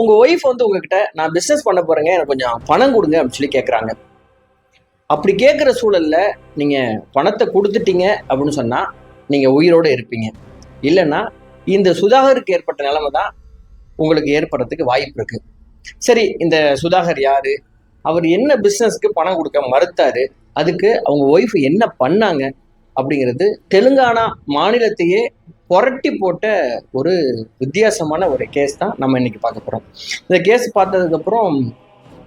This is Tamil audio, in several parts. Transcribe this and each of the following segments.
உங்க ஒய்ஃப் வந்து உங்ககிட்ட நான் பிசினஸ் பண்ண போறேங்க எனக்கு கொஞ்சம் பணம் கொடுங்க அப்படின்னு சொல்லி கேட்குறாங்க அப்படி கேட்குற சூழல்ல நீங்க பணத்தை கொடுத்துட்டீங்க அப்படின்னு சொன்னா நீங்க உயிரோட இருப்பீங்க. இல்லைன்னா இந்த சுதாகருக்கு ஏற்பட்ட நிலைமை தான் உங்களுக்கு ஏற்படுறதுக்கு வாய்ப்பு இருக்கு. சரி இந்த சுதாகர் யாரு? அவர் என்ன பிஸ்னஸ்க்கு பணம் கொடுக்க மறுத்தாரு? அதுக்கு அவங்க ஒய்ஃப் என்ன பண்ணாங்க? அப்படிங்கிறது தெலுங்கானா மாநிலத்தையே புரட்டி போட்ட ஒரு வித்தியாசமான ஒரு கேஸ் தான் நம்ம இன்னைக்கு பார்க்க போகிறோம் இந்த கேஸ் பார்த்ததுக்கப்புறம்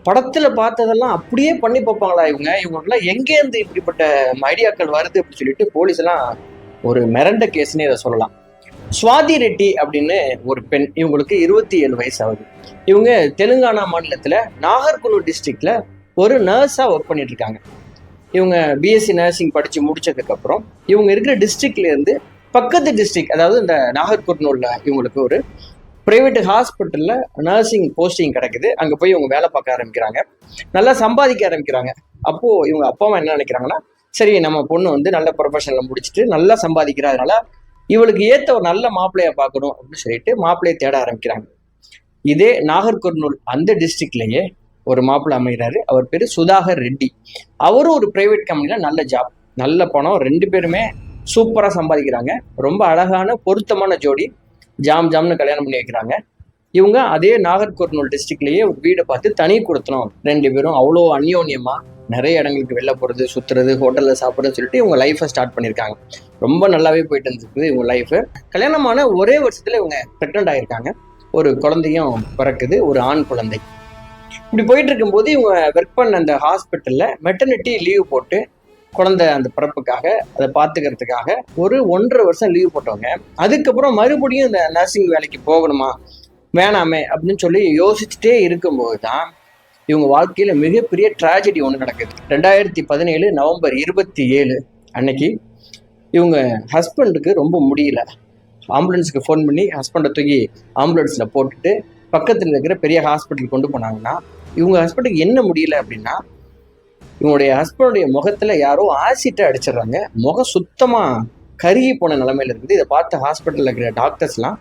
படத்தில் பார்த்ததெல்லாம் அப்படியே பண்ணி பார்ப்பாங்களா இவங்க? இவங்கெல்லாம் எங்கேருந்து இப்படிப்பட்ட ஐடியாக்கள் வருது அப்படின்னு சொல்லிட்டு போலீஸ் எல்லாம் ஒரு மிரண்ட கேஸ்னே இதை சொல்லலாம். சுவாதி ரெட்டி அப்படின்னு ஒரு பெண் இவங்களுக்கு இருபத்தி ஏழு வயசு ஆகுது. இவங்க தெலுங்கானா மாநிலத்தில் நாகர்கோவில் டிஸ்ட்ரிக்டில் ஒரு நர்ஸாக ஒர்க் பண்ணிட்டு இருக்காங்க. இவங்க பிஎஸ்சி நர்சிங் படித்து முடிச்சதுக்கப்புறம் இவங்க இருக்கிற டிஸ்ட்ரிக்ட்லேருந்து பக்கத்து டிஸ்ட்ரிக்ட் அதாவது இந்த நாகர்கோட்னூர்ல இவங்களுக்கு ஒரு ப்ரைவேட் ஹாஸ்பிட்டலில் நர்சிங் போஸ்டிங் கிடைக்குது. அங்கே போய் இவங்க வேலை பார்க்க ஆரம்பிக்கிறாங்க. நல்லா சம்பாதிக்க ஆரம்பிக்கிறாங்க. அப்போது இவங்க அப்பா அம்மா என்ன நினைக்கிறாங்கன்னா சரி நம்ம பொண்ணு வந்து நல்ல ப்ரொஃபஷனில் முடிச்சுட்டு நல்லா சம்பாதிக்கிறதுனால இவளுக்கு ஏற்ற ஒரு நல்ல மாப்பிள்ளையை பார்க்கணும் அப்படின்னு சொல்லிட்டு மாப்பிள்ளையை தேட ஆரம்பிக்கிறாங்க. இதே நாகர்கர்னூல் அந்த டிஸ்ட்ரிக்ட்லேயே ஒரு மாப்பிள்ளை அமைகிறாரு. அவர் பேர் சுதாகர் ரெட்டி. அவரும் ஒரு ப்ரைவேட் கம்பெனியில் நல்ல ஜாப் நல்ல பணம் ரெண்டு பேருமே சூப்பராக சம்பாதிக்கிறாங்க. ரொம்ப அழகான பொருத்தமான ஜோடி. ஜாம் ஜாம்னு கல்யாணம் பண்ணி வைக்கிறாங்க. இவங்க அதே நாகர்கோர்னூல் டிஸ்ட்ரிக்ட்லேயே ஒரு வீடை பார்த்து தனி கொடுத்தனும் ரெண்டு பேரும் அவ்வளோ அந்யோன்யமாக நிறைய இடங்களுக்கு வெளில போகிறது சுற்றுறது ஹோட்டலில் சாப்பிட்றது சொல்லிட்டு இவங்க லைஃப்பை ஸ்டார்ட் பண்ணியிருக்காங்க. ரொம்ப நல்லாவே போயிட்டு இருந்திருக்குது இவங்க லைஃப் கல்யாணமான ஒரே வருஷத்தில் இவங்க ப்ரெக்னென்ட் ஆகியிருக்காங்க ஒரு குழந்தையும் பிறக்குது ஒரு ஆண் குழந்தை. இப்படி போயிட்டு இருக்கும்போது இவங்க ஒர்க் பண்ண அந்த ஹாஸ்பிட்டலில் மெட்டர்னிட்டி லீவ் போட்டு குழந்தை அந்த பிறப்புக்காக அதை பார்த்துக்கிறதுக்காக ஒரு ஒன்றரை வருஷம் லீவ் போட்டவங்க. அதுக்கப்புறம் மறுபடியும் இந்த நர்சிங் வேலைக்கு போகணுமா? வேணாமே அப்படின்னு சொல்லி யோசிச்சுட்டே இருக்கும்போது தான் இவங்க வாழ்க்கையில் மிகப்பெரிய ட்ராஜடி ஒன்று நடக்குது. ரெண்டாயிரத்தி பதினேழு நவம்பர் இருபத்தி ஏழு அன்னைக்கு இவங்க ஹஸ்பண்டுக்கு ரொம்ப முடியல. ஆம்புலன்ஸுக்கு ஃபோன் பண்ணி ஹஸ்பண்டை தூக்கி ஆம்புலன்ஸில் போட்டுட்டு பக்கத்தில் இருக்கிற பெரிய ஹாஸ்பிட்டல் கொண்டு போனாங்கன்னா இவங்க ஹஸ்பண்டுக்கு என்ன முடியல அப்படின்னா இவனுடைய ஹஸ்பண்டுடைய முகத்தில் யாரோ ஆசிட்டை அடிச்சிடுறாங்க. முகம் சுத்தமாக கருகி போன நிலைமையில இருக்குது. இதை பார்த்து ஹாஸ்பிட்டலில் இருக்கிற டாக்டர்ஸ்லாம்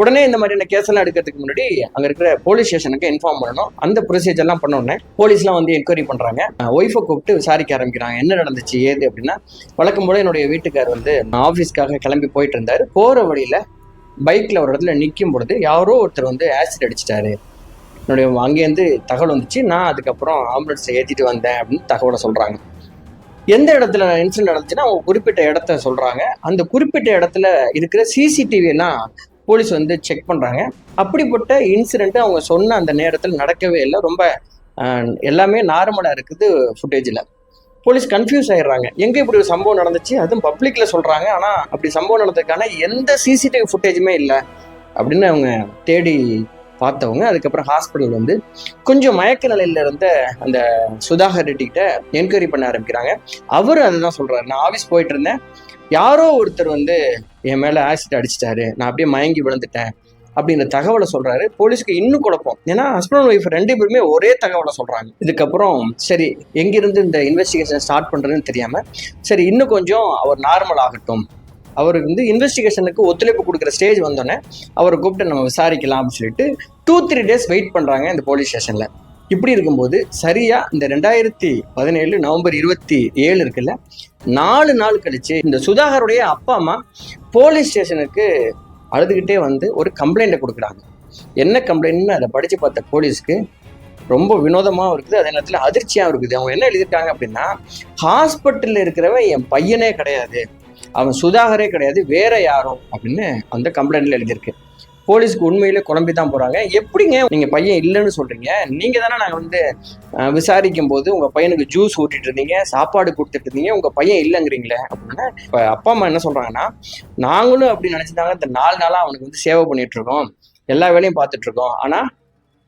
உடனே இந்த மாதிரியான கேஸ் எல்லாம் எடுக்கிறதுக்கு முன்னாடி அங்கே இருக்கிற போலீஸ் ஸ்டேஷனுக்கு இன்ஃபார்ம் பண்ணணும். அந்த ப்ரொசீஜர்லாம் பண்ணோடனே பண்ண உடனே போலீஸ்லாம் வந்து என்கொயரி பண்ணுறாங்க ஒய்ஃபை கூப்பிட்டு விசாரிக்க ஆரம்பிக்கிறாங்க. என்ன நடந்துச்சு ஏது அப்படின்னா வழக்கம் போல என்னுடைய வீட்டுக்கார் வந்து நான் ஆஃபீஸ்க்காக கிளம்பி போயிட்டு இருந்தார். போகிற வழியில் பைக்கில் ஒரு இடத்துல நிற்கும் பொழுது யாரோ ஒருத்தர் வந்து ஆசிட் அடிச்சிட்டாரு. என்னுடைய அங்கேருந்து தகவல் வந்துச்சு. நான் அதுக்கப்புறம் ஆம்புலன்ஸை ஏற்றிட்டு வந்தேன் அப்படின்னு தகவலை சொல்கிறாங்க எந்த இடத்துல இன்சிடென்ட் நடந்துச்சுன்னா அவங்க குறிப்பிட்ட இடத்த சொல்கிறாங்க அந்த குறிப்பிட்ட இடத்துல இருக்கிற சிசிடிவியெல்லாம் போலீஸ் வந்து செக் பண்ணுறாங்க அப்படிப்பட்ட இன்சிடெண்ட்டு அவங்க சொன்ன அந்த நேரத்தில் நடக்கவே இல்லை. ரொம்ப எல்லாமே நார்மலாக இருக்குது ஃபுட்டேஜில் போலீஸ் கன்ஃபியூஸ் ஆயிடுறாங்க. எங்கே இப்படி ஒரு சம்பவம் நடந்துச்சு? அதுவும் பப்ளிக்கில் சொல்கிறாங்க ஆனால் அப்படி சம்பவம் நடந்ததுக்கான எந்த சிசிடிவி ஃபுட்டேஜுமே இல்லை. அப்படின்னு அவங்க தேடி பார்த்தவங்க அதுக்கப்புறம் ஹாஸ்பிட்டல் வந்து கொஞ்சம் மயக்க நிலையில இருந்த அந்த சுதாகர் ரெட்டி கிட்ட என்கொயரி பண்ண ஆரம்பிக்கிறாங்க. அவர் அதுதான் சொல்றாரு. நான் ஆஃபீஸ் போயிட்டு இருந்தேன். யாரோ ஒருத்தர் வந்து என் மேல ஆசிட் அடிச்சிட்டாரு. நான் அப்படியே மயங்கி விழுந்துட்டேன் அப்படிங்கிற தகவலை சொல்றாரு. போலீஸ்க்கு இன்னும் குழப்பம். ஏன்னா ஹஸ்பண்ட் ஒய்ஃப் ரெண்டு பேருமே ஒரே தகவலை சொல்றாங்க. இதுக்கப்புறம் சரி எங்கிருந்து இந்த இன்வெஸ்டிகேஷன் ஸ்டார்ட் பண்றதுன்னு தெரியாம சரி இன்னும் கொஞ்சம் அவர் நார்மல் ஆகட்டும். அவர் வந்து இன்வெஸ்டிகேஷனுக்கு ஒத்துழைப்பு கொடுக்குற ஸ்டேஜ் வந்தோடனே அவரை கூப்பிட்டு நம்ம விசாரிக்கலாம் அப்படின்னு சொல்லிட்டு டூ த்ரீ டேஸ் வெயிட் பண்ணுறாங்க இந்த போலீஸ் ஸ்டேஷனில் இப்படி இருக்கும்போது சரியாக இந்த ரெண்டாயிரத்தி பதினேழு நவம்பர் இருபத்தி ஏழு இருக்குல்ல நாலு நாள் கழிச்சு இந்த சுதாகருடைய அப்பா அம்மா போலீஸ் ஸ்டேஷனுக்கு அழுதுகிட்டே வந்து ஒரு கம்ப்ளைண்ட்டை கொடுக்குறாங்க. என்ன கம்ப்ளைண்ட்னு அதை படித்து பார்த்த போலீஸ்க்கு ரொம்ப வினோதமாகவும் இருக்குது அதே நேரத்தில் அதிர்ச்சியாகவும் இருக்குது. அவங்க என்ன எழுதியிருக்காங்க அப்படின்னா ஹாஸ்பிட்டலில் இருக்கிறவன் என் பையனே கிடையாது. அவன் சுதாகரே கிடையாது வேற யாரோ அப்படின்னு அந்த கம்ப்ளைண்ட்ல எழுதியிருக்கு. போலீஸ்க்கு உண்மையிலே குழம்பி தான் போறாங்க. எப்படிங்க நீங்க பையன் இல்லைன்னு சொல்றீங்க? நீங்க தானே நாங்க வந்து விசாரிக்கும் போது உங்க பையனுக்கு ஜூஸ் ஊட்டிட்டு இருந்தீங்க சாப்பாடு கொடுத்துட்டு இருந்தீங்க உங்க பையன் இல்லைங்கிறீங்களே அப்படின்னா இப்ப அப்பா அம்மா என்ன சொல்றாங்கன்னா நாங்களும் அப்படி நினைச்சிருந்தாங்க இந்த நாலு நாளா அவனுக்கு வந்து சேவை பண்ணிட்டு இருக்கோம். எல்லா வேலையும் பார்த்துட்டு இருக்கோம். ஆனா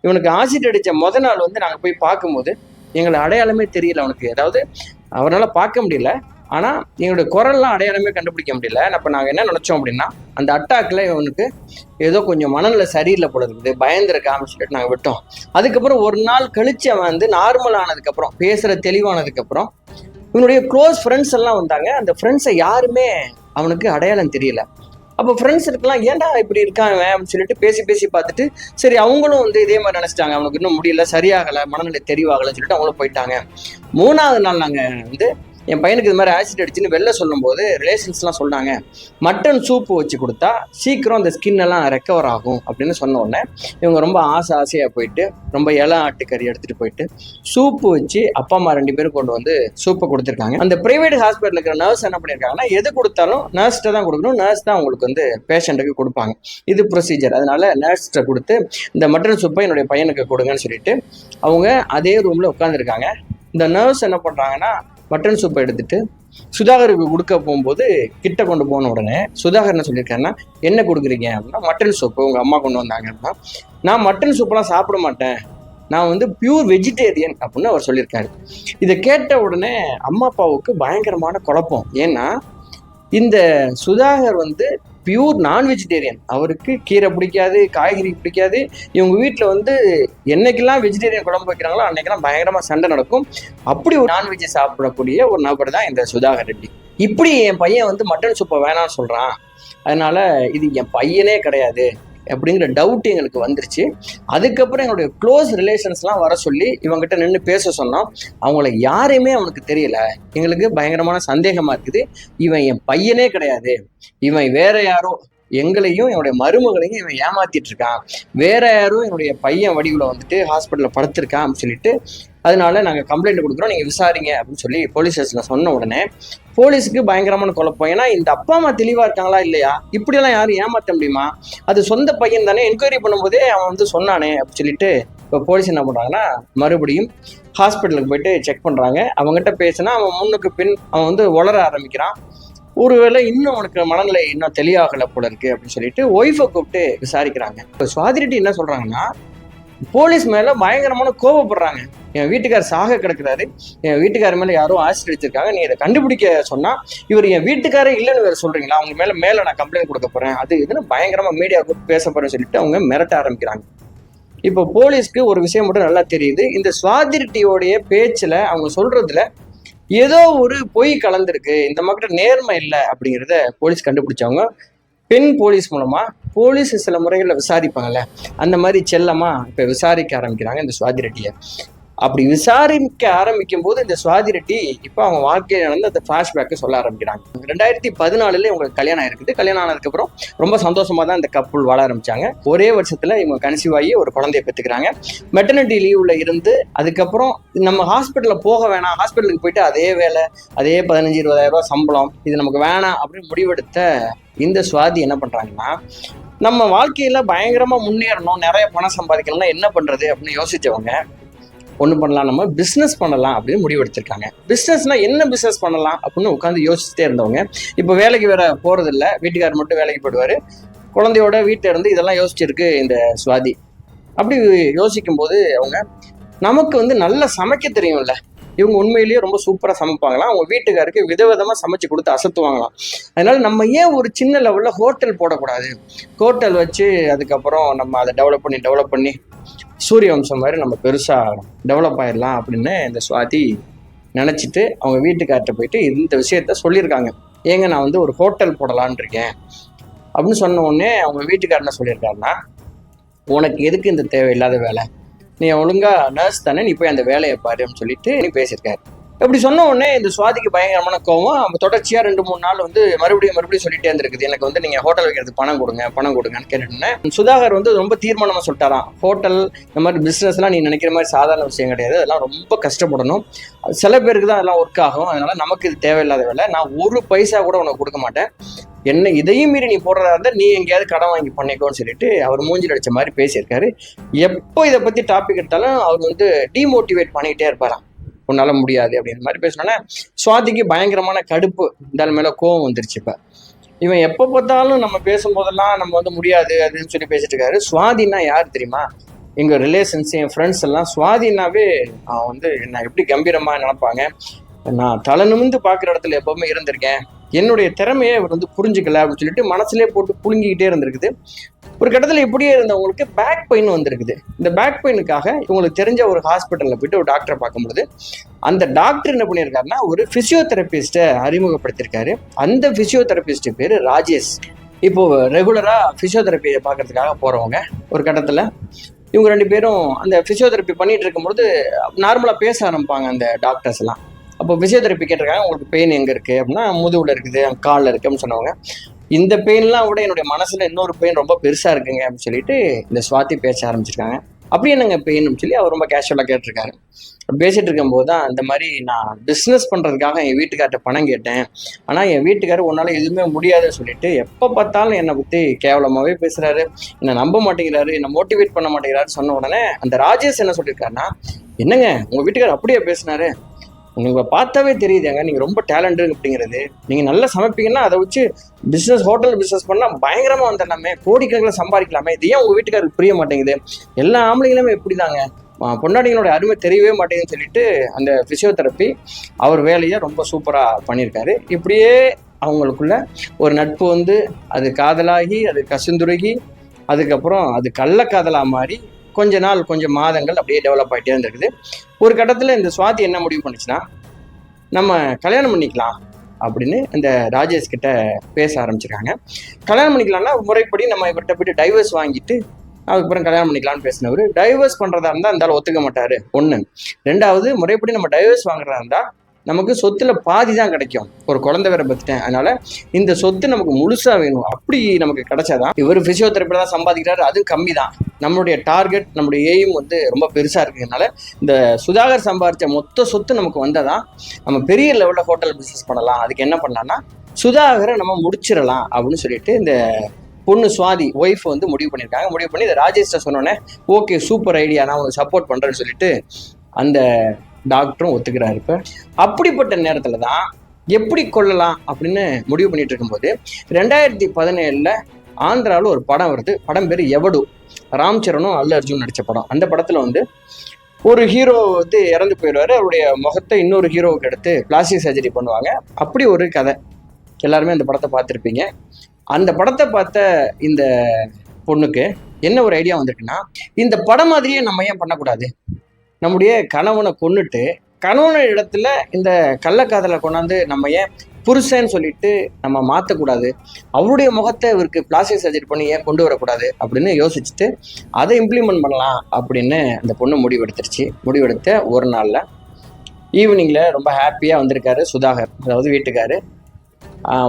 இவனுக்கு ஆசிட் அடிச்ச முத நாள் வந்து நாங்க போய் பார்க்கும்போது எங்களை அடையாளமே தெரியல அவனுக்கு. அதாவது அவரால் பார்க்க முடியல. ஆனால் என்னுடைய குரல்லாம் அடையாளமே கண்டுபிடிக்க முடியல. அப்போ நாங்கள் என்ன நினச்சோம் அப்படின்னா அந்த அட்டாக்ல இவனுக்கு ஏதோ கொஞ்சம் மனநிலை சரியில்லை போல இருக்குது. பயந்துருக்காம சொல்லிட்டு நாங்கள் விட்டோம். அதுக்கப்புறம் ஒரு நாள் கழிச்சு அவன் வந்து நார்மல் ஆனதுக்கப்புறம் பேசுகிற தெளிவானதுக்கப்புறம் இவனுடைய க்ளோஸ் ஃப்ரெண்ட்ஸ் எல்லாம் வந்தாங்க. அந்த ஃப்ரெண்ட்ஸை யாருமே அவனுக்கு அடையாளம் தெரியல. அப்போ ஃப்ரெண்ட்ஸ் இருக்கலாம் ஏன்டா இப்படி இருக்கான் அப்படின்னு சொல்லிட்டு பேசி பேசி பார்த்துட்டு சரி அவங்களும் வந்து இதே மாதிரி நினச்சிட்டாங்க. அவனுக்கு இன்னும் முடியல சரியாகலை மனநிலை தெரிவாகலைன்னு சொல்லிட்டு அவங்களும் போயிட்டாங்க. மூணாவது நாள் நாங்கள் வந்து என் பையனுக்கு இது மாதிரி ஆசிட் அடிச்சுன்னு வெளில சொல்லும்போது ரிலேஷன்ஸ்லாம் சொன்னாங்க. மட்டன் சூப்பு வச்சு கொடுத்தா சீக்கிரம் அந்த ஸ்கின் எல்லாம் ரெக்கவர் ஆகும் அப்படின்னு சொன்ன உடனே இவங்க ரொம்ப ஆசை ஆசையாக போயிட்டு ரொம்ப இலை ஆட்டுக்கறி எடுத்துகிட்டு போயிட்டு சூப்பு வச்சு அப்பா அம்மா ரெண்டு பேரும் கொண்டு வந்து சூப்பை கொடுத்துருக்காங்க. அந்த ப்ரைவேட் ஹாஸ்பிட்டலில் இருக்கிற நர்ஸ் என்ன பண்ணியிருக்காங்கன்னா எது கொடுத்தாலும் நர்ஸ்கிட்ட தான் கொடுக்கணும். நர்ஸ் தான் உங்களுக்கு வந்து பேஷண்ட்டுக்கு கொடுப்பாங்க. இது ப்ரொசீஜர் அதனால நர்ஸ்கிட்ட கொடுத்து இந்த மட்டன் சூப்பை என்னுடைய பையனுக்கு கொடுங்கன்னு சொல்லிட்டு அவங்க அதே ரூமில் உட்காந்துருக்காங்க இந்த நர்ஸ் என்ன பண்ணுறாங்கன்னா மட்டன் சூப்பை எடுத்துட்டு சுதாகருக்கு கொடுக்க போகும்போது கிட்ட கொண்டு போன உடனே சுதாகர் என்ன சொல்லியிருக்காருன்னா என்ன கொடுக்குறீங்க? அப்படின்னா மட்டன் சூப்பு உங்கள் அம்மா கொண்டு வந்தாங்க. அப்படின்னா நான் மட்டன் சூப்பெல்லாம் சாப்பிட மாட்டேன். நான் வந்து பியூர் வெஜிடேரியன் அப்படின்னு அவர் சொல்லியிருக்காரு. இதை கேட்ட உடனே அம்மா அப்பாவுக்கு பயங்கரமான குழப்பம். ஏன்னா இந்த சுதாகர் வந்து பியூர் நான் வெஜிடேரியன் அவருக்கு கீரை பிடிக்காது காய்கறி பிடிக்காது. இவங்க வீட்டில் வந்து என்னைக்கெல்லாம் வெஜிடேரியன் குழம்பு வைக்கிறாங்களோ அன்னைக்கெல்லாம் பயங்கரமாக சண்டை நடக்கும். அப்படி ஒரு நான்வெஜ்ஜை சாப்பிடக்கூடிய ஒரு நபர் தான் இந்த சுதாகர் ரெட்டி. இப்படி என் பையன் வந்து மட்டன் சூப்பை வேணாம்னு சொல்கிறான் அதனால இது என் பையனே கிடையாது. அப்படிங்கிற டவுட் எங்களுக்கு வந்துருச்சு. அதுக்கப்புறம் எங்களுடைய க்ளோஸ் ரிலேஷன்ஸ்லாம் வர சொல்லி இவங்ககிட்ட நின்று பேச சொன்னோம். அவங்கள யாரையுமே அவனுக்கு தெரியல. எங்களுக்கு பயங்கரமான சந்தேகமாக இருக்குது. இவன் என் பையனே கிடையாது. இவன் வேற யாரோ எங்களையும் என்னுடைய மருமகளையும் இவன் ஏமாத்திட்டு இருக்கான். வேற யாரும் என்னுடைய பையன் வடிவில் வந்துட்டு ஹாஸ்பிட்டலில் படுத்திருக்கான் அப்படின்னு சொல்லிட்டு அதனால நாங்கள் கம்ப்ளைண்ட் கொடுக்குறோம். நீங்கள் விசாரிங்க அப்படின்னு சொல்லி போலீஸ் ஸ்டேஷனில் சொன்ன உடனே போலீஸுக்கு பயங்கரமான குழப்பம். ஏன்னா இந்த அப்பா அம்மா தெளிவாக இருக்காங்களா இல்லையா? இப்படியெல்லாம் யாரும் ஏமாற்ற முடியுமா? அது சொந்த பையன் தானே. என்கொயரி பண்ணும்போதே அவன் வந்து சொன்னானே அப்படின்னு சொல்லிட்டு இப்போ போலீஸ் என்ன பண்ணுறாங்கன்னா மறுபடியும் ஹாஸ்பிட்டலுக்கு போயிட்டு செக் பண்ணுறாங்க அவங்ககிட்ட பேசினா அவன் முன்னுக்கு பின் அவன் வந்து உளர ஆரம்பிக்கிறான். ஒருவேளை இன்னும் உனக்கு மனநிலை இன்னும் தெளிவாகலை போல இருக்கு அப்படின்னு சொல்லிட்டு ஒய்ஃபை கூப்பிட்டு விசாரிக்கிறாங்க. இப்போ சுவாதிரிட்டி என்ன சொல்றாங்கன்னா போலீஸ் மேல பயங்கரமான கோபப்படுறாங்க என் வீட்டுக்கார் சாக கிடக்கிறாரு. என் வீட்டுக்கார் மேலே யாரோ ஆசிட் நீ இதை கண்டுபிடிக்க சொன்னால் இவர் என் வீட்டுக்காரே இல்லைன்னு வேறு சொல்கிறீங்களா அவங்க மேலே மேலே நான் கம்ப்ளைண்ட் கொடுக்க போகிறேன் அது இதுன்னு பயங்கரமாக மீடியா கூப்பிட்டு பேச போகிறேன்னு சொல்லிட்டு அவங்க மிரட்ட ஆரம்பிக்கிறாங்க. இப்போ போலீஸ்க்கு ஒரு விஷயம் மட்டும் நல்லா தெரியுது. இந்த சுவாதிரிட்டியோடைய பேச்சில் அவங்க சொல்கிறதுல ஏதோ ஒரு பொய் கலந்துருக்கு. இந்த மக்கிட்ட நேர்மை இல்லை அப்படிங்கிறத போலீஸ் கண்டுபிடிச்சவங்க பெண் போலீஸ் மூலமாக போலீஸ் சில முறைகளில் விசாரிப்பாங்கல்ல. அந்த மாதிரி செல்லமாக இப்போ விசாரிக்க ஆரம்பிக்கிறாங்க இந்த சுவாதி ரெட்டியை அப்படி விசாரிக்க ஆரம்பிக்கும் போது இந்த சுவாதி ரெட்டி இப்போ அவங்க வாழ்க்கையில் நடந்து அந்த ஃபிளாஷ்பேக்கை சொல்ல ஆரம்பிக்கிறாங்க. ரெண்டாயிரத்தி பதினாலுல இவங்களுக்கு கல்யாணம் ஆயிருக்குது. கல்யாணம் ஆனதுக்கப்புறம் ரொம்ப சந்தோஷமா தான் இந்த கப்புள் வாழ ஆரம்பிச்சாங்க. ஒரே வருஷத்துல இவங்க கன்சீவ் ஆகி ஒரு குழந்தைய பெற்றுக்கிறாங்க. மெட்டர்னிட்டி லீவ்ல இருந்து அதுக்கப்புறம் நம்ம ஹாஸ்பிட்டலில் போக வேணாம். ஹாஸ்பிட்டலுக்கு போயிட்டு அதே வேலை அதே பதினஞ்சு இருபதாயிரம் ரூபாய் சம்பளம் இது நமக்கு வேணாம் அப்படின்னு முடிவெடுத்த இந்த சுவாதி என்ன பண்றாங்கன்னா நம்ம வாழ்க்கையில பயங்கரமா முன்னேறணும் நிறைய பணம் சம்பாதிக்கணும்னா என்ன பண்றது அப்படின்னு யோசிச்சவங்க ஒன்று பண்ணலாம் நம்ம பிஸ்னஸ் பண்ணலாம் அப்படின்னு முடிவெடுத்திருக்காங்க பிஸ்னஸ்னால் என்ன பிஸ்னஸ் பண்ணலாம் அப்படின்னு உட்காந்து யோசிச்சுட்டே இருந்தவங்க. இப்போ வேலைக்கு வேற போகிறதில்ல வீட்டுக்காரர் மட்டும் வேலைக்கு போடுவார் குழந்தையோட வீட்டில் இருந்து இதெல்லாம் யோசிச்சிருக்கு இந்த சுவாதி. அப்படி யோசிக்கும் போது அவங்க நமக்கு வந்து நல்லா சமைக்க தெரியும்ல. இவங்க உண்மையிலேயே ரொம்ப சூப்பராக சமைப்பாங்களாம். அவங்க வீட்டுக்காருக்கு விதவிதமாக சமைச்சு கொடுத்து அசத்துவாங்களாம். அதனால நம்ம ஏன் ஒரு சின்ன லெவலில் ஹோட்டல் போடக்கூடாது? ஹோட்டல் வச்சு அதுக்கப்புறம் நம்ம அதை டெவலப் பண்ணி டெவலப் பண்ணி சூரிய வம்சம் மாதிரி நம்ம பெருசாக டெவலப் ஆயிடலாம் அப்படின்னு இந்த சுவாதி நினச்சிட்டு அவங்க வீட்டுக்கார்ட்ட போயிட்டு இந்த விஷயத்த சொல்லியிருக்காங்க. ஏங்க நான் வந்து ஒரு ஹோட்டல் போடலான் இருக்கேன். அப்படின்னு சொன்ன உடனே அவங்க வீட்டுக்காரன சொல்லியிருக்காருன்னா உனக்கு எதுக்கு இந்த தேவையில்லாத வேலை? நீ ஒழுங்காக நர்ஸ் தானே நீ போய் அந்த வேலையை பாரு அப்படின்னு சொல்லிட்டு நீ பேசியிருக்காரு. இப்படி சொன்ன உடனே இந்த சுவாதிக்கு பயங்கரமான கோவம். அவன் தொடர்ச்சியா ரெண்டு மூணு நாள் வந்து மறுபடியும் மறுபடியும் சொல்லிட்டே இருந்திருக்குது. எனக்கு வந்து நீங்க ஹோட்டல் வைக்கிறதுக்கு பணம் கொடுங்க பணம் கொடுங்கன்னு கேட்டுட்டேன் சுதாகர் வந்து ரொம்ப தீர்மானமா சொல்லிட்டாராம். ஹோட்டல் இந்த மாதிரி பிஸ்னஸ்லாம் நீ நினைக்கிற மாதிரி சாதாரண விஷயம் கிடையாது. அதெல்லாம் ரொம்ப கஷ்டப்படணும். சில பேருக்கு தான் அதெல்லாம் ஒர்க் ஆகும். அதனால நமக்கு இது தேவையில்லாத வேலை. நான் ஒரு பைசா கூட உனக்கு கொடுக்க மாட்டேன். என்ன இதையும் மீறி நீ போடுறதா இருந்தால் நீ எங்கேயாவது கடன் வாங்கி பண்ணிக்கோன்னு சொல்லிட்டு அவர் மூஞ்சில் அடித்த மாதிரி பேசியிருக்காரு. எப்போ இதை பற்றி டாபிக் எடுத்தாலும் அவர் வந்து டிமோட்டிவேட் பண்ணிக்கிட்டே இருப்பாராம். உன்னால முடியாது அப்படின்ற மாதிரி பேசினோன்னே சுவாதிக்கு பயங்கரமான கடுப்பு. இருந்தாலும் மேல கோவம் வந்துருச்சு இப்ப. இவன் எப்போ பார்த்தாலும் நம்ம பேசும்போதெல்லாம் நம்ம வந்து முடியாது அப்படின்னு சொல்லி பேசிட்டு இருக்காரு. சுவாதினா யார் தெரியுமா? எங்க ரிலேஷன்ஸ் என் ஃப்ரெண்ட்ஸ் எல்லாம் சுவாதினாவே அவன் வந்து நான் எப்படி கம்பீரமா நினைப்பாங்க? நான் தலை நிமிந்து பார்க்குற இடத்துல எப்பவுமே இருந்திருக்கேன். என்னுடைய திறமையை இவர் வந்து புரிஞ்சுக்கல அப்படின்னு சொல்லிட்டு மனசுலேயே போட்டு புழுங்கிக்கிட்டே இருந்திருக்குது. ஒரு கட்டத்தில் இப்படியே இருந்தவங்களுக்கு பேக் பெயின் வந்திருக்குது. இந்த பேக் பெயினுக்காக இவங்களுக்கு தெரிஞ்ச ஒரு ஹாஸ்பிட்டலில் போயிட்டு ஒரு டாக்டரை பார்க்கும்பொழுது அந்த டாக்டர் என்ன பண்ணியிருக்காருன்னா ஒரு ஃபிசியோதெரபிஸ்ட்டை அறிமுகப்படுத்தியிருக்காரு. அந்த ஃபிசியோதெரபிஸ்ட் பேர் ராஜேஷ். இப்போ ரெகுலராக ஃபிசியோதெரப்பியை பார்க்கறதுக்காக போகிறவங்க ஒரு கட்டத்தில். இவங்க ரெண்டு பேரும் அந்த ஃபிசியோதெரப்பி பண்ணிகிட்டு இருக்கும்பொழுது நார்மலாக பேச ஆரம்பிப்பாங்க அந்த டாக்டர்ஸ்லாம் அப்போ ஃபிசியோதெரப்பி கேட்டிருக்காங்க உங்களுக்கு பெயின் எங்கே இருக்குது அப்படின்னா முதுகுல இருக்குது காலில் இருக்கு அப்படின்னு சொன்னவங்க. இந்த பெயின்லாம் விட என்னுடைய மனசில் இன்னொரு பெயின் ரொம்ப பெருசாக இருக்குங்க அப்படின்னு சொல்லிட்டு இந்த சுவாதி பேச ஆரம்பிச்சிருக்காங்க. அப்படி என்னங்க பெயின்னு சொல்லி அவர் ரொம்ப கேஷுவலாக கேட்டிருக்காரு. பேசிகிட்டு இருக்கும்போது தான் இந்த மாதிரி நான் பிஸ்னஸ் பண்ணுறதுக்காக என் வீட்டுக்கார்ட்ட பணம் கேட்டேன். ஆனால் என் வீட்டுக்காரர் உன்னால் எதுவுமே முடியாதுன்னு சொல்லிட்டு எப்போ பார்த்தாலும் என்னை பற்றி கேவலமாகவே பேசுகிறாரு என்னை நம்ப மாட்டேங்கிறாரு என்னை மோட்டிவேட் பண்ண மாட்டேங்கிறாரு சொன்ன உடனே அந்த ராஜேஷ் என்ன சொல்லியிருக்காருன்னா என்னங்க உங்கள் வீட்டுக்காரர் அப்படியே பேசினாரு? உங்களை பார்த்தாவே தெரியுதுங்க. நீங்கள் ரொம்ப டேலண்ட்டு அப்படிங்கிறது. நீங்கள் நல்லா சமைப்பீங்கன்னா அதை வச்சு பிஸ்னஸ் ஹோட்டல் பிஸ்னஸ் பண்ணால் பயங்கரமாக வந்துடலாமே கோடிக்கணக்கில் சம்பாதிக்கலாமே. இது ஏன் உங்கள் வீட்டுக்காரருக்கு புரிய மாட்டேங்குது? எல்லா ஆம்பளைங்களுமே எப்படி தாங்க பொண்டாட்டிங்களோட அருமை தெரியவே மாட்டேங்குதுன்னு சொல்லிட்டு அந்த ஃபிசியோதெரப்பி அவர் வேலையை ரொம்ப சூப்பராக பண்ணியிருக்காரு. இப்படியே அவங்களுக்குள்ள ஒரு நட்பு வந்து அது காதலாகி அது கசுந்துருகி அதுக்கப்புறம் அது கள்ளக்காதலாக மாறி கொஞ்ச நாள் கொஞ்சம் மாதங்கள் அப்படியே டெவலப் ஆகிட்டே இருந்திருக்குது ஒரு கட்டத்தில் இந்த சுவாதி என்ன முடிவு பண்ணுச்சுன்னா நம்ம கல்யாணம் பண்ணிக்கலாம் அப்படின்னு இந்த ராஜேஷ் கிட்ட பேச ஆரம்பிச்சிருக்காங்க. கல்யாணம் பண்ணிக்கலாம்னா முறைப்படி நம்ம இவர்கிட்ட போயிட்டு டைவர்ஸ் வாங்கிட்டு அதுக்கப்புறம் கல்யாணம் பண்ணிக்கலாம்னு பேசினவர் டைவர்ஸ் பண்ணுறதா இருந்தால் இருந்தாலும் ஒத்துக்க மாட்டார். ஒன்று ரெண்டாவது முறைப்படி நம்ம டைவர்ஸ் வாங்குறதா இருந்தால் நமக்கு சொத்துல பாதி தான் கிடைக்கும். ஒரு குழந்தை வேற பத்துட்டேன். அதனால இந்த சொத்து நமக்கு முழுசா வேணும். அப்படி நமக்கு கிடைச்சாதான் இவர் பிசியோதெரப்பில தான் சம்பாதிக்கிறாரு. அது கம்மி தான் நம்மளுடைய டார்கெட் நம்மளுடைய எய்ம் வந்து ரொம்ப பெருசா இருக்கிறதுனால இந்த சுதாகர் சம்பாதிச்ச மொத்த சொத்து நமக்கு வந்தாதான் நம்ம பெரிய லெவலில் ஹோட்டல் பிஸ்னஸ் பண்ணலாம். அதுக்கு என்ன பண்ணலாம்னா சுதாகரை நம்ம முடிச்சிடலாம் அப்படின்னு சொல்லிட்டு இந்த பொண்ணு சுவாதி ஒய்ஃப் வந்து முடிவு பண்ணியிருக்காங்க. முடிவு பண்ணி இந்த ராஜேஷ்ட சொன்னோன்னே ஓகே சூப்பர் ஐடியா நான் உங்களுக்கு சப்போர்ட் பண்ணுறேன்னு சொல்லிட்டு அந்த டாக்டரும் ஒத்துக்கிறாரு இப்போ. அப்படிப்பட்ட நேரத்தில் தான் எப்படி கொள்ளலாம் அப்படின்னு முடிவு பண்ணிட்டு இருக்கும்போது ரெண்டாயிரத்தி பதினேழில் ஆந்திராவில் ஒரு படம் வருது. படம் பேர் எவடு. ராம் சரணும் அல்லு அர்ஜுன் நடித்த படம். அந்த படத்தில் வந்து ஒரு ஹீரோ வந்து இறந்து போயிடுவார். அவருடைய முகத்தை இன்னொரு ஹீரோவுக்கு எடுத்து பிளாஸ்டிக் சர்ஜரி பண்ணுவாங்க. அப்படி ஒரு கதை. எல்லாருமே அந்த படத்தை பார்த்துருப்பீங்க. அந்த படத்தை பார்த்த இந்த பொண்ணுக்கு என்ன ஒரு ஐடியா வந்திருக்குன்னா இந்த படம் மாதிரியே நம்ம ஏன் பண்ணக்கூடாது? நம்முடைய கணவனை கொன்னுட்டு கணவன இடத்துல இந்த கள்ளக்காதலை கொண்டாந்து நம்ம ஏன் புருஷன்னு சொல்லிட்டு நம்ம மாற்றக்கூடாது அவருடைய முகத்தை இவருக்கு பிளாஸ்டிக் சர்ஜரி பண்ணி ஏன் கொண்டு வரக்கூடாது? அப்படின்னு யோசிச்சுட்டு அதை இம்ப்ளிமெண்ட் பண்ணலாம் அப்படின்னு அந்த பொண்ணு முடிவெடுத்துருச்சு. முடிவெடுத்த ஒரு நாளில் ஈவினிங்கில் ரொம்ப ஹாப்பியாக வந்திருக்காரு சுதாகர் அதாவது வீட்டுக்காரு.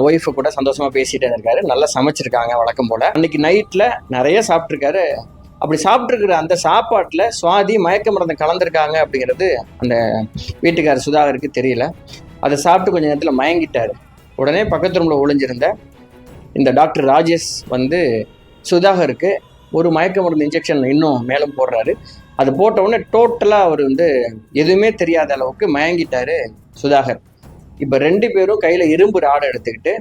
ஒய்ஃபு கூட சந்தோஷமாக பேசிகிட்டே இருக்காரு நல்லா சமைச்சிருக்காங்க வழக்கம் போல். அன்றைக்கி நைட்டில் நிறைய சாப்பிட்ருக்காரு அப்படி சாப்பிட்ருக்கிற அந்த சாப்பாட்டில் சுவாதி மயக்க மருந்து கலந்துருக்காங்க அப்படிங்கிறது அந்த வீட்டுக்காரர் சுதாகருக்கு தெரியல. அதை சாப்பிட்டு கொஞ்சம் நேரத்தில் மயங்கிட்டார். உடனே பக்கத்து ரூமில் ஒளிஞ்சிருந்த இந்த டாக்டர் ராஜேஷ் வந்து சுதாகருக்கு ஒரு மயக்க மருந்து இன்ஜெக்ஷன் இன்னும் மேலும் போடுறாரு. அது போட்ட உடனே டோட்டலாக அவர் வந்து எதுவுமே தெரியாத அளவுக்கு மயங்கிட்டாரு சுதாகர். இப்போ ரெண்டு பேரும் கையில் இரும்பு ராடை எடுத்துக்கிட்டு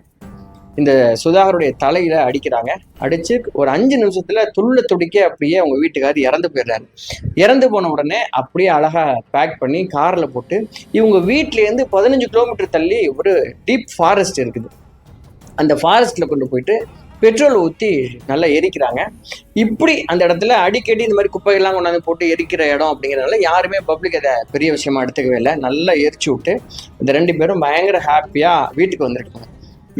இந்த சுதாகருடைய தலையில அடிக்கிறாங்க. அடிச்சு ஒரு அஞ்சு நிமிஷத்துல துள்ள துடிக்க அப்படியே அவங்க வீட்டுக்காரர் இறந்து போயிடுறாரு. இறந்து போன உடனே அப்படியே அழகா பேக் பண்ணி கார்ல போட்டு இவங்க வீட்டிலேருந்து பதினஞ்சு கிலோமீட்டர் தள்ளி ஒரு டீப் ஃபாரஸ்ட் இருக்குது. அந்த ஃபாரஸ்ட்ல கொண்டு போயிட்டு பெட்ரோல் ஊற்றி நல்லா எரிக்கிறாங்க. இப்படி அந்த இடத்துல அடிக்கடி இந்த மாதிரி குப்பையெல்லாம் கொண்டாந்து போட்டு எரிக்கிற இடம் அப்படிங்கிறதுனால யாருமே பப்ளிக் அதை பெரிய விஷயமா எடுத்துக்கவே இல்லை. நல்லா எரிச்சு விட்டு இந்த ரெண்டு பேரும் பயங்கர ஹாப்பியாக வீட்டுக்கு வந்திருக்காங்க.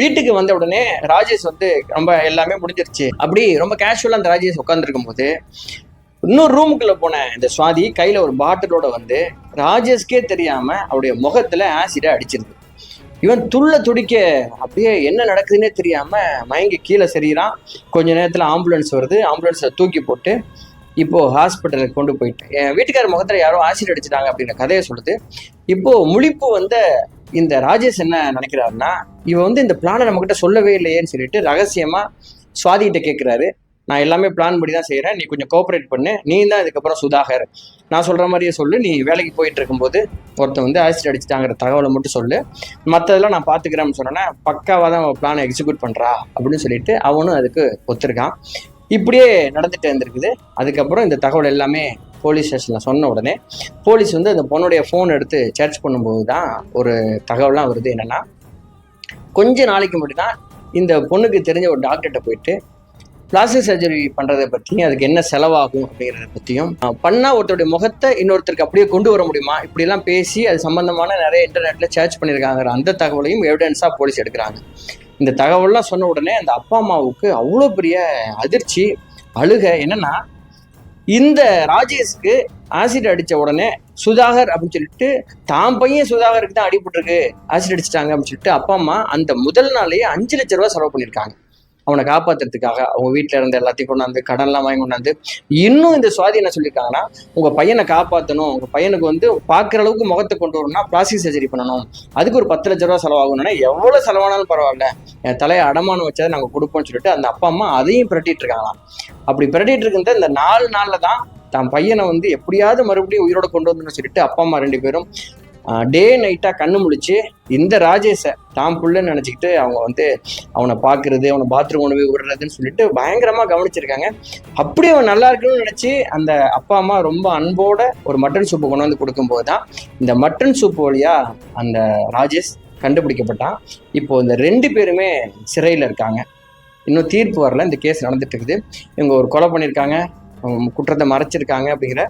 வீட்டுக்கு வந்த உடனே ராஜேஷ் வந்து ரொம்ப எல்லாமே முடிஞ்சிருச்சு. அப்படி ரொம்ப கேஷுவலாக அந்த ராஜேஷ் உட்காந்துருக்கும் போது இன்னொரு ரூமுக்குள்ள போன இந்த சுவாதி கையில ஒரு பாட்டிலோட வந்து ராஜேஷ்கே தெரியாம அவருடைய முகத்துல ஆசிடை அடிச்சிருது. இவன் துள்ள துடிக்க அப்படியே என்ன நடக்குதுன்னே தெரியாம மயங்கி கீழே சரியிறான். கொஞ்ச நேரத்துல ஆம்புலன்ஸ் வருது. ஆம்புலன்ஸை தூக்கி போட்டு இப்போ ஹாஸ்பிட்டலுக்கு கொண்டு போயிட்டு என் வீட்டுக்கார முகத்துல யாரோ ஆசிட் அடிச்சிட்டாங்க அப்படின்ற கதையை சொல்லுது. இப்போ முழிப்பு வந்த இந்த ராஜேஷ் என்ன நினைக்கிறாருன்னா இவன் வந்து இந்த பிளானை நம்மகிட்ட சொல்லவே இல்லையேன்னு சொல்லிட்டு ரகசியமா சுவாதிகிட்ட கேட்கிறாரு நான் எல்லாமே பிளான் படி தான் செய்கிறேன் நீ கொஞ்சம் கோஆப்ரேட் பண்ணு. நீ தான் இதுக்கப்புறம் சுதாகர். நான் சொல்கிற மாதிரியே சொல்லு. நீ வேலைக்கு போயிட்டு இருக்கும்போது ஒருத்தன் வந்து ஆசிட் அடிச்சிட்டாங்கிற தகவலை மட்டும் சொல்லு. மற்றதெல்லாம் நான் பார்த்துக்கிறேன்னு சொன்னேன்னா பக்காவாக தான் அவன் பிளானை எக்ஸிக்யூட் பண்ணுறா அப்படின்னு சொல்லிட்டு அவனும் அதுக்கு ஒத்துருக்கான். இப்படியே நடந்துட்டு இருந்திருக்குது அதுக்கப்புறம் இந்த தகவல் எல்லாமே போலீஸ் ஸ்டேஷனில் சொன்ன உடனே போலீஸ் வந்து அந்த பொண்ணுடைய ஃபோன் எடுத்து சர்ச் பண்ணும்போது தான் ஒரு தகவலாம் வருது. என்னென்னா கொஞ்ச நாளைக்கு முன்னாடி தான் இந்த பொண்ணுக்கு தெரிஞ்ச ஒரு டாக்டர்கிட்ட போயிட்டு பிளாஸ்டிக் சர்ஜரி பண்ணுறதை பற்றியும் அதுக்கு என்ன செலவாகும் அப்படிங்கிறத பற்றியும் பண்ணால் ஒருத்தருடைய முகத்தை இன்னொருத்தருக்கு அப்படியே கொண்டு வர முடியுமா? இப்படிலாம் பேசி அது சம்மந்தமான நிறைய இன்டர்நெட்டில் சர்ச் பண்ணியிருக்காங்கிற அந்த தகவலையும் எவிடன்ஸாக போலீஸ் எடுக்கிறாங்க. இந்த தகவல்லாம் சொன்ன உடனே அந்த அப்பா அம்மாவுக்கு அவ்வளோ பெரிய அதிர்ச்சி அழுக. என்னென்னா இந்த ராஜேஷ்க்கு ஆசிட் அடித்த உடனே சுதாகர் அப்படின்னு சொல்லிட்டு தான் பையன் சுதாகருக்கு தான் அடிபட்டுருக்கு ஆசிட் அடிச்சிட்டாங்க அப்படின்னு சொல்லிட்டு அப்பா அம்மா அந்த முதல் நாளையே அஞ்சு லட்ச ரூபா செலவு பண்ணியிருக்காங்க. அவனை காப்பாத்துறதுக்காக அவங்க வீட்டில் இருந்த எல்லாத்தையும் கொண்டாந்து கடன்லாம் வாங்கி கொண்டாந்து இன்னும் இந்த சுவாதி என்ன சொல்லியிருக்காங்கன்னா உங்கள் பையனை காப்பாற்றணும் உங்கள் பையனுக்கு வந்து பார்க்குற அளவுக்கு முகத்தை கொண்டு வரணும்னா பிளாஸ்டிக் சர்ஜரி பண்ணணும். அதுக்கு ஒரு பத்து லட்ச ரூபா செலவாகணும்னா எவ்வளோ செலவானாலும் பரவாயில்ல. என் தலையை அடமானம் வச்சதை நாங்கள் கொடுப்போம்னு சொல்லிட்டு அந்த அப்பா அம்மா அதையும் பிரட்டிட்டு இருக்காங்களாம். அப்படி பிரட்டிட்டு இருக்கிறத இந்த நாலு நாளில் தான் தன் பையனை வந்து எப்படியாவது மறுபடியும் உயிரோட கொண்டு வரணும்னு சொல்லிட்டு அப்பா அம்மா ரெண்டு பேரும் டே நைட்டாக கண்ணு முழிச்சு இந்த ராஜேஷை தான் புள்ளன்னு நினச்சிக்கிட்டு அவங்க வந்து அவனை பார்க்கறது அவனை பாத்ரூம் கொண்டு போய் விடுறதுன்னு சொல்லிட்டு பயங்கரமாக கவனிச்சிருக்காங்க. அப்படி அவன் நல்லா இருக்கணும்னு நினச்சி அந்த அப்பா அம்மா ரொம்ப அன்போட ஒரு மட்டன் சூப்பு கொண்டு வந்து கொடுக்கும்போது தான் இந்த மட்டன் சூப் வழியாக அந்த ராஜேஷ் கண்டுபிடிக்கப்பட்டான். இப்போ இந்த ரெண்டு பேருமே சிறையில் இருக்காங்க. இன்னும் தீர்ப்பு வரல. இந்த கேஸ் நடந்துட்டு இருக்குது. இவங்க ஒரு கொலை பண்ணியிருக்காங்க. குற்றத்தை மறைச்சிருக்காங்க அப்படிங்கிற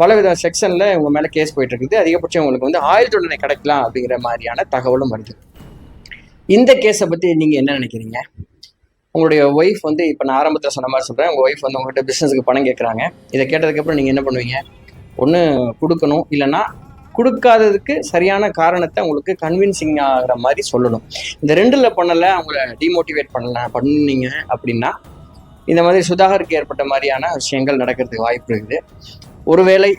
பலவித செக்ஷனில் இவங்க மேலே கேஸ் போயிட்டு இருக்குது அதிகபட்சம் உங்களுக்கு வந்து ஆயுள் தண்டனை கிடைக்கலாம் அப்படிங்கிற மாதிரியான தகவலும் வருது. இந்த கேஸை பற்றி நீங்கள் என்ன நினைக்கிறீங்க? உங்களுடைய ஒய்ஃப் வந்து இப்போ நான் ஆரம்பத்தில் சொன்ன மாதிரி சொல்கிறேன் உங்கள் ஒய்ஃப் வந்து உங்கள்கிட்ட பிஸ்னஸுக்கு பணம் கேட்குறாங்க இதை கேட்டதுக்கப்புறம் நீங்கள் என்ன பண்ணுவீங்க? ஒன்று கொடுக்கணும். இல்லைன்னா கொடுக்காததுக்கு சரியான காரணத்தை உங்களுக்கு கன்வின்சிங் ஆகிற மாதிரி சொல்லணும். இந்த ரெண்டில் பண்ணலை அவங்கள டிமோட்டிவேட் பண்ணல பண்ணீங்க அப்படின்னா இந்த மாதிரி சுதாகருக்கு ஏற்பட்ட மாதிரியான விஷயங்கள் நடக்கிறதுக்கு வாய்ப்பு இருக்குது. ஒருவேளை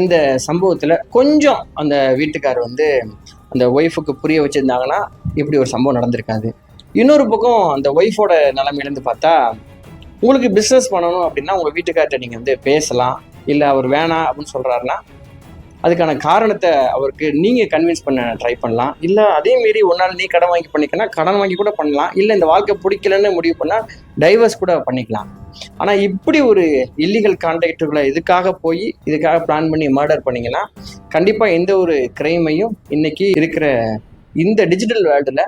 இந்த சம்பவத்தில் கொஞ்சம் அந்த வீட்டுக்கார் வந்து அந்த ஒய்ஃபுக்கு புரிய வச்சுருந்தாங்கன்னா இப்படி ஒரு சம்பவம் நடந்திருக்காது. இன்னொரு பக்கம் அந்த ஒய்ஃபோட நிலைமையிலேருந்து பார்த்தா உங்களுக்கு பிஸ்னஸ் பண்ணணும் அப்படின்னா உங்கள் வீட்டுக்கார்ட்ட நீங்கள் வந்து பேசலாம். இல்லை அவர் வேணாம் அப்படின்னு சொல்கிறாருன்னா அதுக்கான காரணத்தை அவருக்கு நீங்கள் கன்வின்ஸ் பண்ண ட்ரை பண்ணலாம். இல்லை அதே மாரி ஒரு நாள் நீ கடன் வாங்கி பண்ணிக்கனா கடன் வாங்கி கூட பண்ணலாம். இல்லை இந்த வாழ்க்கை பிடிக்கலன்னு முடிவு பண்ணால் டைவர்ஸ் கூட பண்ணிக்கலாம். ஆனால் இப்படி ஒரு இல்லீகல் கான்டாக்டுகளை இதுக்காக போய் இதுக்காக பிளான் பண்ணி மர்டர் பண்ணிங்கன்னா கண்டிப்பாக எந்த ஒரு கிரைமையும் இன்னைக்கு இருக்கிற இந்த டிஜிட்டல் வேர்ல்டில்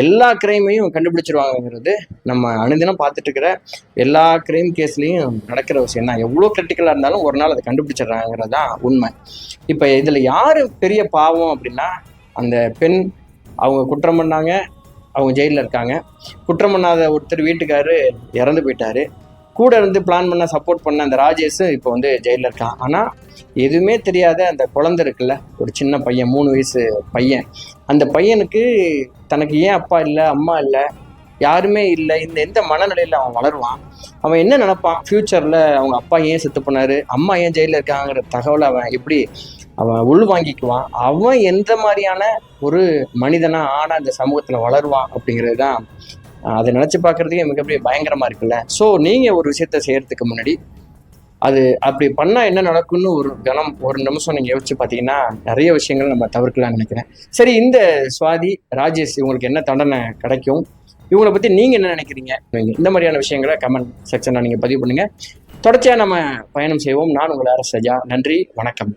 எல்லா கிரைமையும் கண்டுபிடிச்சிருவாங்கங்கிறது நம்ம அனுதினம் பார்த்துட்டு இருக்கிற எல்லா கிரைம் கேஸ்லையும் நடக்கிற விஷயம் தான். எவ்வளோ கிரிட்டிக்கலாக இருந்தாலும் ஒரு நாள் அதை கண்டுபிடிச்சிடுறாங்கிறது தான் உண்மை. இப்போ இதில் யார் பெரிய பாவம் அப்படின்னா அந்த பெண் அவங்க குற்றம் பண்ணாங்க அவங்க ஜெயிலில் இருக்காங்க. குற்றம் பண்ணாத ஒருத்தர் வீட்டுக்காரு இறந்து போயிட்டாரு. கூட இருந்து பிளான் பண்ண சப்போர்ட் பண்ண அந்த ராஜேஷ் இப்போ வந்து ஜெயிலில் இருக்கான். ஆனால் எதுவுமே தெரியாத அந்த குழந்தை இருக்குல்ல ஒரு சின்ன பையன் மூணு வயசு பையன். அந்த பையனுக்கு தனக்கு ஏன் அப்பா இல்லை அம்மா இல்லை யாருமே இல்லை இந்த எந்த மனநிலையில் அவன் வளருவான்? அவன் என்ன நினப்பான்? ஃப்யூச்சரில் அவங்க அப்பா ஏன் செத்து போனாரு? அம்மா ஏன் ஜெயிலில் இருக்காங்கிற தகவலை அவன் எப்படி அவன் உள் வாங்கிக்குவான் அவன் எந்த மாதிரியான ஒரு மனிதனாக ஆனால் இந்த சமூகத்தில் வளருவான் அப்படிங்கிறது தான் அதை நினச்சி பார்க்கறதுக்கே மிகப்பெரிய பயங்கரமாக இருக்குல்ல? ஸோ நீங்கள் ஒரு விஷயத்த செய்கிறதுக்கு முன்னாடி அது அப்படி பண்ணால் என்ன நடக்கும்னு ஒரு கணம் ஒரு நிமிஷம் நீங்கள் யோசிச்சு பார்த்தீங்கன்னா நிறைய விஷயங்கள் நம்ம தவிர்க்கலாம்னு நினைக்கிறேன். சரி இந்த சுவாதி ராஜேஷ் இவங்களுக்கு என்ன தண்டனை கிடைக்கும்? இவங்களை பற்றி நீங்கள் என்ன நினைக்கிறீங்க? இந்த மாதிரியான விஷயங்களை கமெண்ட் செக்ஷனில் நீங்கள் பதிவு பண்ணுங்கள் தொடர்ச்சியாக நம்ம பயணம் செய்வோம். நான் உங்கள் அரசஜா நன்றி வணக்கம்.